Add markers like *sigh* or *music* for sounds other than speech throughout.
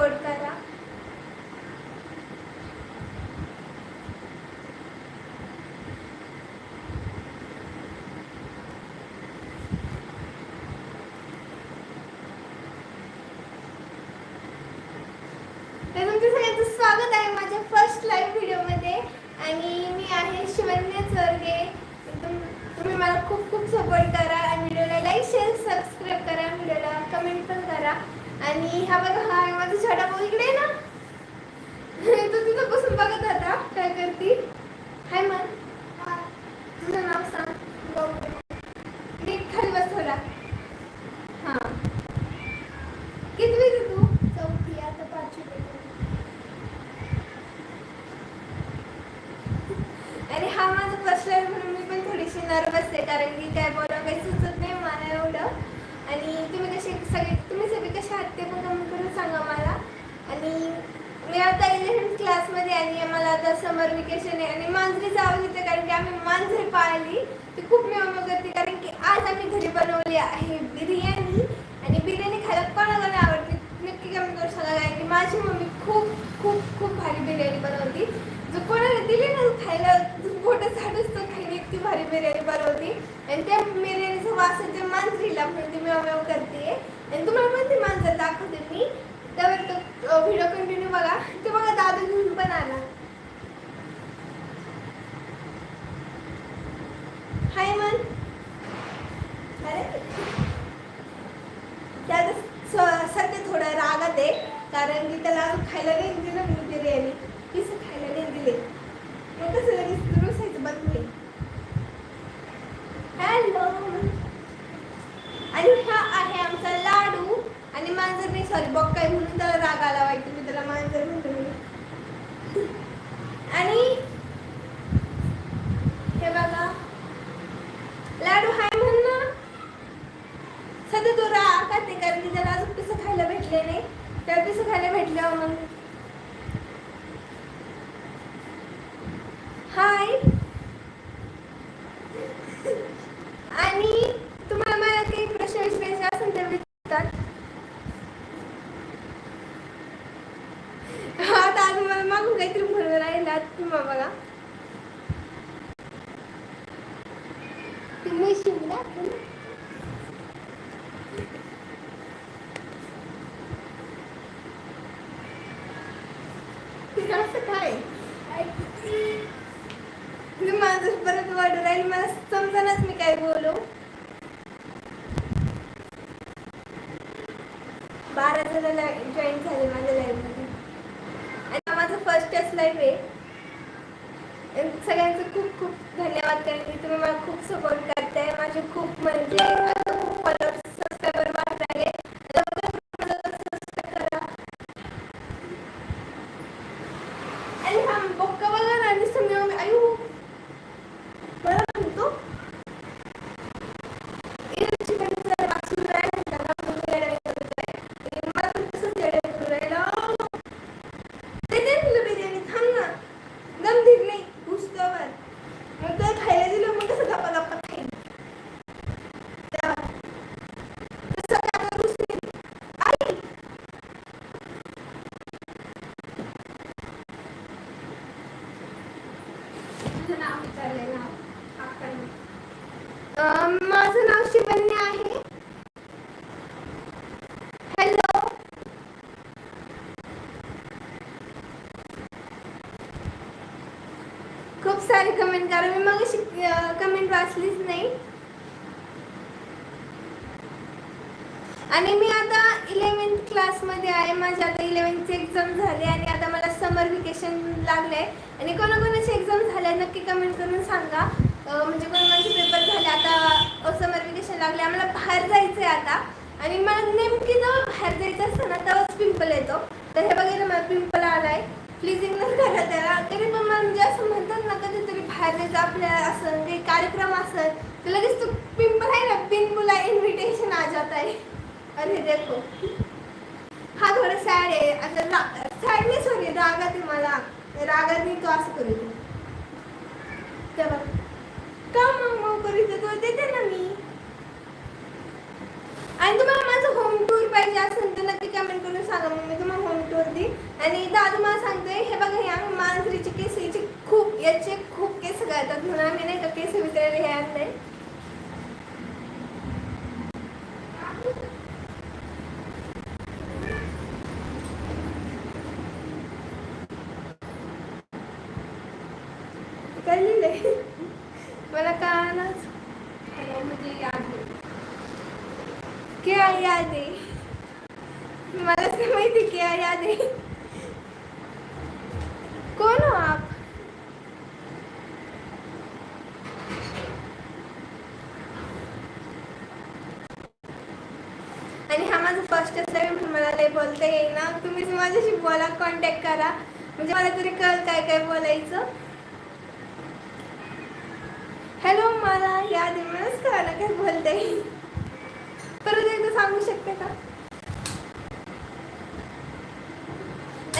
Record करा. तर सगळ्यांचं स्वागत आहे माझ्या फर्स्ट लाईव्ह व्हिडिओमध्ये आणि मी आहे शिवन्य चोरगे. तुम्ही मला खूप खूप सपोर्ट करा. आणि हा बघा हा आहे माझा छोटा भाऊ. इकडे आहे ना. तो तिथं बसून बघत होता. काय करती? हाय मन. तुझं नाव सांग. नीट खाली बस थोडा. हा. किती तू? चौथी. आता पाचवी आणि हा माझा फर्स्ट म्हणून मी पण थोडीशी नर्वस आहे कारण की काय बोलावं काही सुचत नाही आणि तुम्ही कसे सगळे तुम्ही सगळे कसे आहात ते पण कमेंट करून सांगा मला. आणि मी आता इलेव्हन्थ क्लासमध्ये आणि आम्हाला आता समर वेकेशन आहे. आणि मांजरी जावं येते कारण की आम्ही मांजरी पाळली. ती खूप मिळवणूक करते कारण की आज आम्ही घरी बनवली आहे बिर्याणी. आणि बिर्याणी खायला कोणाला आवडते? नक्की कमेंट करून सांगा. कारण की माझी मम्मी खूप खूप खूप भारी बिर्याणी बनवली जो कोणाला दिली ना खायला फोटो झाडच तर खायला इतकी भारी बिर्याणी बनवती. आणि त्या बिर्याणीचा वास जे मांजरीला म्हणजे मी अमेव करते. आणि तुम्हाला पण ती मांजर दाखवते मी. त्यावर तो व्हिडिओ कंटिन्यू बघा. ते बघा दादू घेऊन पण आला. हाय मन अरे. त्यात स- सध्या थोडा रागात आहे कारण की त्याला खायला नाही दिलं मी बिर्याणी पिस खायला नाही दिले मग कसं लगेच रुसायचं बंद होईल हॅलो आणि हा आहे आमचा लाडू आणि मांजर नाही सॉरी बॉक काय म्हणून त्याला राग आला वाटतं मी त्याला मांजर म्हणतो मी आणि हे बघा लाडू हाय म्हण ना सध्या तो राग आहे कारण की त्याला अजून पिसं खायला भेटले नाही त्या पिसं खायला भेटल्यावर मग हाय आणि तुम्हाला मला काही प्रश्न विचारायचे असेल तर विचारतात हा आता आज मला मागून काहीतरी म्हणून राहिला तुम्हाला बघा. ती म्हशी दाखव ना. असं काय? मी माझं परत वाढू राहील मला समजानच मी काय बोलू. बारा जण जॉईन झाले माझ्या लाईव्हमध्ये. आणि माझा फर्स्टच लाईव्ह आहे सगळ्यांचं खूप खूप धन्यवाद कारण की तुम्ही मला खूप सपोर्ट करताय. माझे खूप म्हणजे खूप फॉलोअर्स सबस्क्रायबर वाढत आहे. करा. आणि हा बक्का बघा ना समजा मिळून आयु मला म्हणतो इराणची पण जरा वाचून राहिला त्याला पण येडा करतोय. आणि मला पण तसंच येडा करून राहिला. ते दे तुला बिर्याणी थांब ना दम धीर नाही घुसतोवर मग तो खायला दिलं मग कसं गप्पा गप्पा खाईल तेव्हा. तसं काय आता घुसली. आई तुझं नाव विचारलंय नाव काकांनी. अं, माझं नाव शिवन्या आहे हॅलो खूप सारे कमेंट करा मी मग असलीच नाही. आणि मी आता इलेव्हन्थ क्लासमध्ये आहे. माझी आता इलेव्हन्थची एक्झाम झाली आणि आता मला समर व्हेकेशन लागलं आहे आणि कोणाकोणाची एक्झाम झाल्या नक्की कमेंट करून सांगा. म्हणजे कोणाकोणाचे पेपर झाले आता समर व्हेकेशन लागले आम्हाला बाहेर जायचं आहे आता. आणि मला नेमकी जेव्हा बाहेर जायचं असतं ना तेव्हाच पिंपल येतो. तर हे बघायला मला पिंपल आलाय. प्लिझिंगच करा त्याला. तरी पण म्हणजे असं म्हणतात ना कधीतरी बाहेर जायचं आपल्याला असं काही कार्यक्रम असेल तर लगेच तू पिंपल आहे ना पिंपुला इन्व्हिटेशन आ जात आहे. अरे देखो. हा थोडा सॅड आहे. आता सॅडनेस सॅड नाही रागात आहे मला. रागात मी तू असं करू चला का मग मग करू देतो? देते ना मी. आणि तुम्हाला माझं आणि दादू मला सांगतोय हे बघा हे आम्ही मांजरीचे केस याचे खूप याचे खूप केस गळतात म्हणून आम्ही नाही का केस विचारायला हे काय लिहिलंय मला कळालंच. म्हणजे याद. क्या आहे मला माहिती क्या याद. आहे कोण हो आप? आणि हा माझा फर्स्ट आहे म्हणून मला लय बोलता येईल ना. तुम्हीच माझ्याशी बोला कॉन्टॅक्ट करा. म्हणजे मला तरी कळ काय काय बोलायचं. हॅलो मला यादी म्हणूनच मलाच काय काय बोलते परत एकदा सांगू शकते का?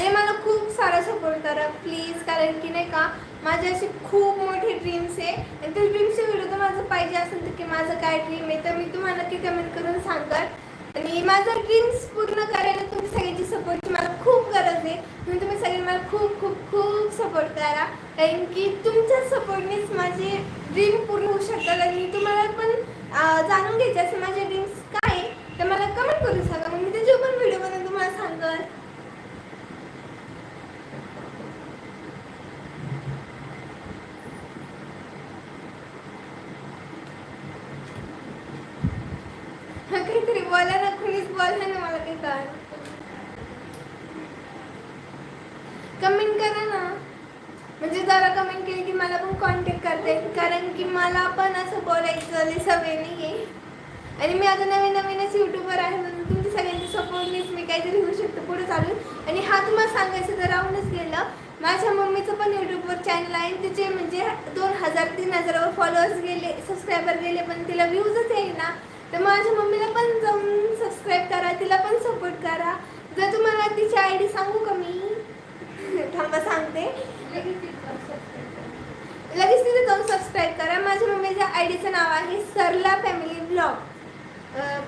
आणि मला खूप सारा सपोर्ट करा प्लीज कारण की नाही का माझे असे खूप मोठे ड्रीम्स आहे. आणि त्या ड्रीम्सच्या विरुद्ध माझं पाहिजे असेल तर की माझं काय ड्रीम आहे तर मी तुम्हाला नक्की कमेंट करून सांगाल आणि माझं ड्रीम्स पूर्ण करायला तुम्ही सगळ्यांची सपोर्टची मला खूप गरज आहे. म्हणून तुम्ही सगळे मला खूप खूप खूप सपोर्ट करा. कारण की तुमच्या सपोर्टनेच माझे ड्रीम पूर्ण होऊ शकतात. आणि तुम्हाला पण जाणून घ्यायचे असं माझे ड्रीम्स काय आहे, तर मला कमेंट करू सांगा मग मी त्याचे पण व्हिडिओ बनवून तुम्हाला सांगल हा, काहीतरी बोला ना कुणीच बोला ना मला काही कळलं कमेंट करा ना. म्हणजे जरा कमेंट केली की मला पण कॉन्टॅक्ट करता येईल कारण की मला पण असं बोलायचं लई सवय नाही आहे आणि मी आता नवीन नवीनच यूट्यूबर आहे म्हणून तुमच्या सगळ्यांच्या सपोर्टनेच मी काहीतरी होऊ शकतो पुढे चालून. आणि हा तुम्हाला सांगायचं तर राहूनच गेलं. माझ्या मम्मीचं पण यूट्यूबवर चॅनल आहे. त्याचे म्हणजे दोन हजार तीन हजारावर फॉलोअर्स गेले सबस्क्रायबर गेले पण तिला व्ह्यूजच येईल ना तर माझ्या मम्मीला पण जाऊन सबस्क्राईब करा तिला पण सपोर्ट करा. जर तुम्हाला तिची आय डी सांगू का मी? थांबा सांगते. लगेच लगेच तिथे जाऊन सबस्क्राईब करा. माझ्या मम्मीच्या आय डीचं नाव आहे सरला फॅमिली ब्लॉग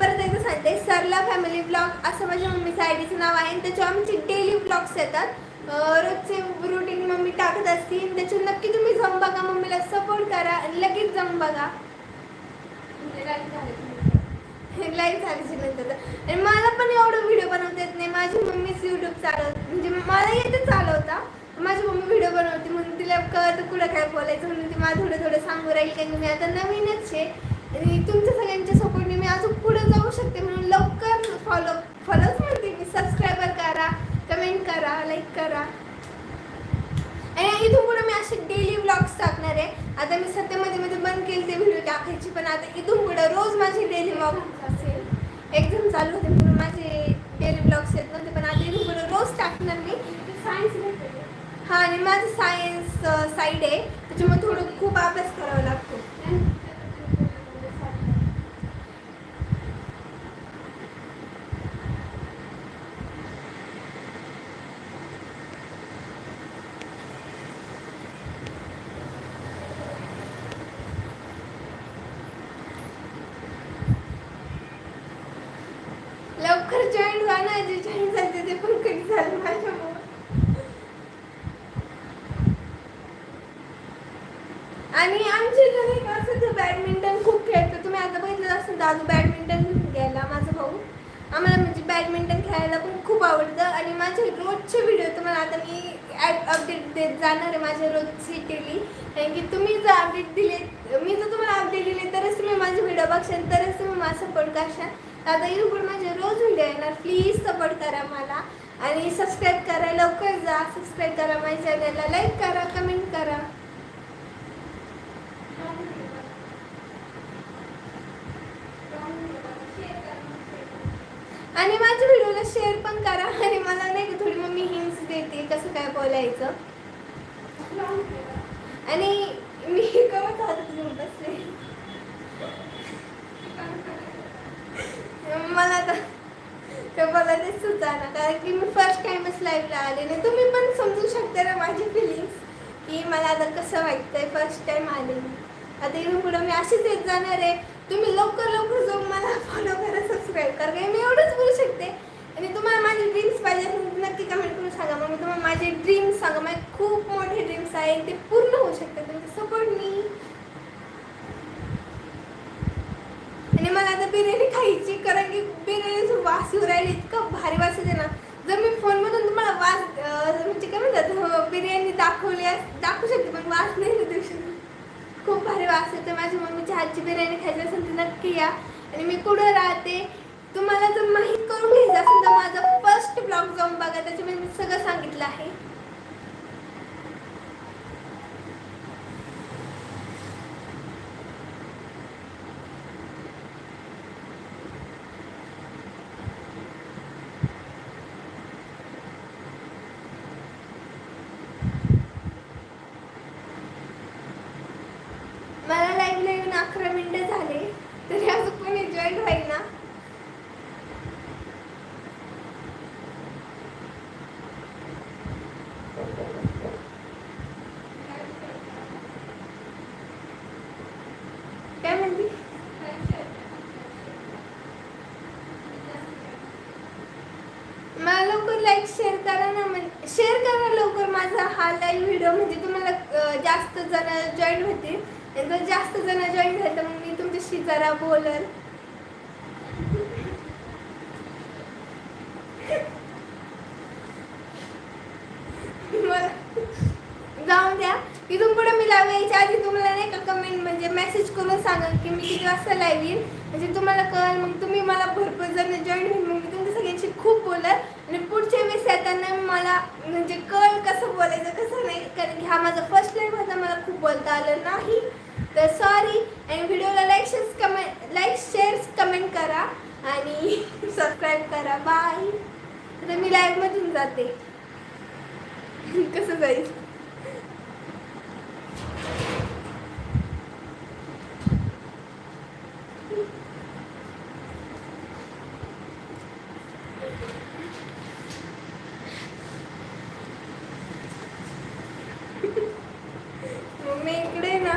परत एकदा सांगते सरला फॅमिली ब्लॉग असं माझ्या मम्मीचं आय डीचं नाव आहे. आणि त्याच्यावर आमचे डेली ब्लॉग्स येतात. रोजचे रुटीन मम्मी टाकत असतील त्याच्यावर नक्की तुम्ही जाऊन बघा. मम्मीला सपोर्ट करा. आणि लगेच जाऊन बघा म्हणजे live झाले तुम्ही. लाईव्ह झाल्याच्यानंतर आणि मला पण एवढं व्हिडिओ बनवता येत नाही. माझी मम्मीच युट्यूब चालवत म्हणजे मला येते चालवता. माझी मम्मी व्हिडिओ बनवते. म्हणून तिला कळतं कुठं काय बोलायचं म्हणून ती मला थोडं थोडं सांगू राहील कारण मी आता नवीनच आहे. आणि तुमच्या सगळ्यांच्या सपोर्टने मी अजून पुढे जाऊ शकते म्हणून लवकर फॉलो फॉलोच म्हणते मी. सबस्क्राईबर करा कमेंट करा लाईक करा. आणि इथून पुढे मी असे डेली ब्लॉग्स टाकणार आहे. आता मी सध्या मध्ये मध्ये बंद केले ते व्हिडिओ टाकायची पण आता इथून पुढे रोज माझे डेली ब्लॉग असेल. एकदम चालू होते म्हणून माझे डेली ब्लॉग्स येत नव्हते पण आता इथून पुढे रोज टाकणार मी. घेतलं. हा आणि माझं सायन्स साईड आहे. त्याच्यामुळे थोडं खूप अभ्यास करावा लागतो. लवकर जॉईन व्हा ना जे जॉईन झाले ते पण कधी झालं माझ्यामुळे. आणि आमच्या घरी असं ते बॅडमिंटन खूप खेळतो. तुम्ही आता बघितलं असं दादू बॅडमिंटन घ्यायला माझा भाऊ. आम्हाला म्हणजे बॅडमिंटन खेळायला पण खूप आवडतं. आणि माझे रोजचे व्हिडिओ तुम्हाला आता मी अपडेट देत जाणार आहे माझ्या रोजची डेली कारण की तुम्ही जर अपडेट दिले मी जर तुम्हाला अपडेट दिले तरच तुम्ही माझे व्हिडिओ बघशाल तरच तुम्ही माझा सपोर्ट करशाल दादा आता इथून माझे रोज व्हिडिओ येणार. प्लीज सपोर्ट करा मला. आणि सबस्क्राईब करा. लवकर जा. सबस्क्राईब करा माझ्या चॅनलला लाईक करा. कमेंट करा. आणि माझ्या व्हिडिओला शेअर पण करा. आणि मला नाही का थोडी मम्मी हिंट्स देते कसं काय बोलायचं. आणि मी कवत हातात घेऊन बसले. मला तर ते बोलायचं सुचाना कारण की मी फर्स्ट टाइमच लाईव्हला आले नाही तुम्ही पण समजू शकता ना माझी फिलिंग्स की मला आता कसं वाटतंय फर्स्ट टाइम आले. आता इथून पुढे मी अशीच येत जाणार आहे. तुम्ही लवकर लवकर जाऊन मला फॉलो करा सबस्क्राईब करा काही मी एवढंच बोलू शकते. आणि तुम्हाला माझे ड्रीम्स पाहिजे असेल नक्की कमेंट करून सांगा. मग मी तुम्हाला माझे ड्रीम्स सांगा. माझे खूप मोठे ड्रीम्स आहेत ते पूर्ण होऊ शकतात. तुमचे सपोर्ट मी आणि मला आता बिर्याणी खायची कारण की बिर्याणीचा वास येऊ राहिली इतकं भारी वास येते ना. जर मी फोनमधून तुम्हाला वास म्हणजे काय म्हणतात बिर्याणी दाखवली दाखवू शकते पण वास नाही देऊ शकत खूप भारी वास येतो. माझ्या मम्मीच्या हातची बिर्याणी खायची असेल तर नक्की या. आणि मी कुठं राहते तुम्हाला जर माहीत करून घ्यायचं असेल तर माझा फर्स्ट ब्लॉग जाऊन बघा. त्याच्यामध्ये मी सगळं सांगितलं आहे मला लाईव्हला येऊन अकरा मिनटं झाले तरी अजून पण एन्जॉय व्हाईल ना? काय म्हणते? मला लवकर लाईक शेअर करा ना म्हणजे शेअर करा लवकर माझा हा लाईव्ह व्हिडिओ म्हणजे तुम्हाला जास्त जण जॉईन होतील. आणि जर जास्त जण जॉईन झाले तर मग मी तुमच्याशी जरा बोलल. मला जाऊन द्या. इथून पुढे मी लाईव्ह यायच्या आधी तुम्हाला नाही का कमेंट म्हणजे मेसेज करून सांगा की मी किती वाजता लाईव्ह येईल म्हणजे तुम्हाला कळेल मग तुम्ही मला भरपूर जण जॉईन होईल मग मी तुमच्या खूप बोलत. आणि पुढच्या वेळेस येताना मला म्हणजे कळ कसं बोलायचं कसं नाही कारण की हा माझा फर्स्ट लाईव्ह होता मला खूप बोलता आलं नाही. तर सॉरी आणि व्हिडिओला like shares comment like shares comment करा. आणि *laughs* सबस्क्राईब करा. बाय आता मी लाईव्हमधून जाते. *laughs* कसं जाईल मम्मी इकडे ना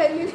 खाली